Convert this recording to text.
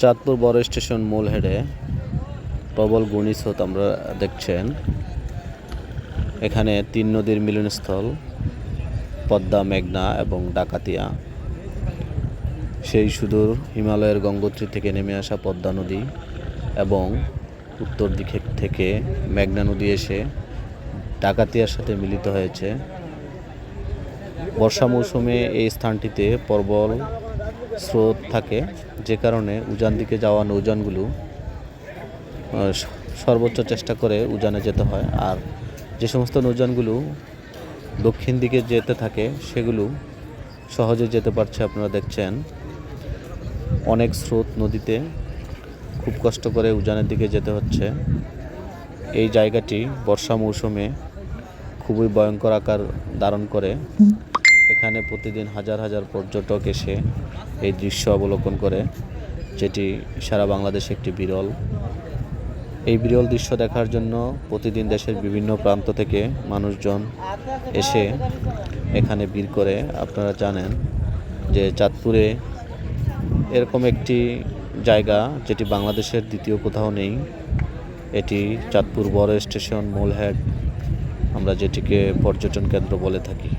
চাঁদপুর বড় স্টেশন মূল হেডে প্রবল ঘূর্ণিস্রোত আমরা দেখছেন। এখানে তিন নদীর মিলনস্থল, পদ্মা, মেঘনা এবং ডাকাতিয়া। সেই সুদূর হিমালয়ের গঙ্গোত্রী থেকে নেমে আসা পদ্মা নদী এবং উত্তর দিকে থেকে মেঘনা নদী এসে ডাকাতিয়ার সাথে মিলিত হয়েছে। বর্ষা মৌসুমে এই স্থানটিতে প্রবল স্রোত থাকে, যে কারণে উজান দিকে যাওয়া স- সর্বোচ্চ চেষ্টা করে উজানে যেতে হয়। আর যে সমস্ত নৌযানগুলো দক্ষিণ দিকে যেতে থাকে, সেগুলো সহজে যেতে পারছে আপনারা দেখছেন। অনেক স্রোত নদীতে খুব কষ্ট করে উজানের দিকে যেতে হচ্ছে। এই জায়গাটি বর্ষা মৌসুমে খুবই ভয়ঙ্কর আকার ধারণ করে। এখানে প্রতিদিন হাজার হাজার পর্যটক এসে এই দৃশ্য অবলোকন করে, যেটি সারা বাংলাদেশে একটি বিরল। এই বিরল দৃশ্য দেখার জন্য প্রতিদিন দেশের বিভিন্ন প্রান্ত থেকে মানুষজন এসে এখানে ভিড় করে। আপনারা জানেন যে চাঁদপুরে এরকম একটি জায়গা যেটি বাংলাদেশের দ্বিতীয় কোথাও নেই, এটি চাঁদপুর বড় স্টেশন, মূল হেড, আমরা যেটিকে পর্যটন কেন্দ্র বলে থাকি।